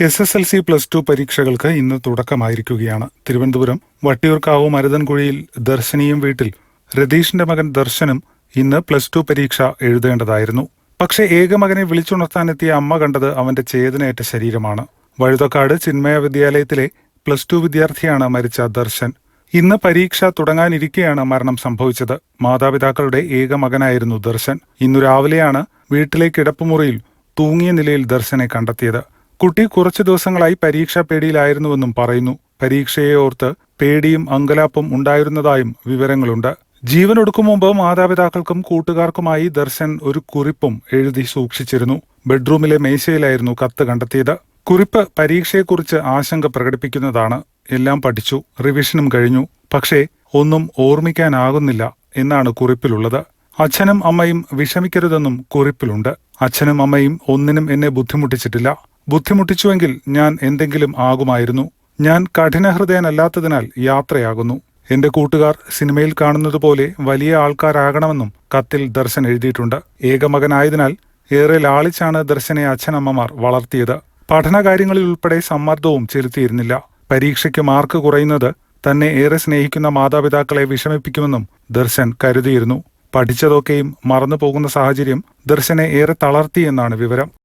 S S L C plus two പരീക്ഷകൾക്ക് ഇന്ന് തുടക്കമായിരിക്കുകയാണ്. തിരുവനന്തപുരം വട്ടിയൂർക്കാവ് മരുതൻകുഴിയിൽ ദർശനിയും വീട്ടിൽ രതീഷിന്റെ മകൻ ദർശനും ഇന്ന് പ്ലസ് ടു പരീക്ഷ എഴുതേണ്ടതായിരുന്നു. പക്ഷെ ഏകമകനെ വിളിച്ചുണർത്താനെത്തിയ അമ്മ കണ്ടത് അവന്റെ ചേതനയേറ്റ ശരീരമാണ്. വഴുതക്കാട് ചിന്മയ വിദ്യാലയത്തിലെ പ്ലസ് ടു വിദ്യാർത്ഥിയാണ് മരിച്ച ദർശൻ. ഇന്ന് പരീക്ഷ തുടങ്ങാനിരിക്കെയാണ് മരണം സംഭവിച്ചത്. മാതാപിതാക്കളുടെ ഏക മകനായിരുന്നു ദർശൻ. ഇന്നു രാവിലെയാണ് വീട്ടിലെ കിടപ്പുമുറിയിൽ തൂങ്ങിയ നിലയിൽ ദർശനെ കണ്ടെത്തിയത്. കുട്ടി കുറച്ചു ദിവസങ്ങളായി പരീക്ഷാ പേടിയിലായിരുന്നുവെന്നും പറയുന്നു. പരീക്ഷയെ ഓർത്ത് പേടിയും അങ്കലാപ്പും ഉണ്ടായിരുന്നതായും വിവരങ്ങളുണ്ട്. ജീവനൊടുക്കും മുമ്പ് മാതാപിതാക്കൾക്കും കൂട്ടുകാർക്കുമായി ദർശൻ ഒരു കുറിപ്പും എഴുതി സൂക്ഷിച്ചിരുന്നു. ബെഡ്റൂമിലെ മേശയിലായിരുന്നു കത്ത് കണ്ടെത്തിയത്. കുറിപ്പ് പരീക്ഷയെക്കുറിച്ച് ആശങ്ക പ്രകടിപ്പിക്കുന്നതാണ്. എല്ലാം പഠിച്ചു റിവിഷനും കഴിഞ്ഞു. പക്ഷേ ഒന്നും ഓർമ്മിക്കാനാകുന്നില്ല എന്നാണ് കുറിപ്പിലുള്ളത്. അച്ഛനും അമ്മയും വിഷമിക്കരുതെന്നും കുറിപ്പിലുണ്ട്. അച്ഛനും അമ്മയും ഒന്നിനും എന്നെ ബുദ്ധിമുട്ടിച്ചിട്ടില്ല. ബുദ്ധിമുട്ടിച്ചുവെങ്കിൽ ഞാൻ എന്തെങ്കിലും ആകുമായിരുന്നു. ഞാൻ കഠിനഹൃദയനല്ലാത്തതിനാൽ യാത്രയാകുന്നു. എന്റെ കൂട്ടുകാർ സിനിമയിൽ കാണുന്നതുപോലെ വലിയ ആൾക്കാരാകണമെന്നും കത്തിൽ ദർശൻ എഴുതിയിട്ടുണ്ട്. ഏകമകനായതിനാൽ ഏറെ ലാളിച്ചാണ് ദർശനെ അച്ഛനമ്മമാർ വളർത്തിയത്. പഠനകാര്യങ്ങളിൽ ഉൾപ്പെടെ സമ്മർദ്ദവും ചെലുത്തിയിരുന്നില്ല. പരീക്ഷയ്ക്ക് മാർക്ക് കുറയുന്നത് തന്നെ ഏറെ സ്നേഹിക്കുന്ന മാതാപിതാക്കളെ വിഷമിപ്പിക്കുമെന്നും ദർശൻ കരുതിയിരുന്നു. പഠിച്ചതൊക്കെയും മറന്നു പോകുന്ന സാഹചര്യം ദർശനെ ഏറെ തളർത്തി എന്നാണ് വിവരം.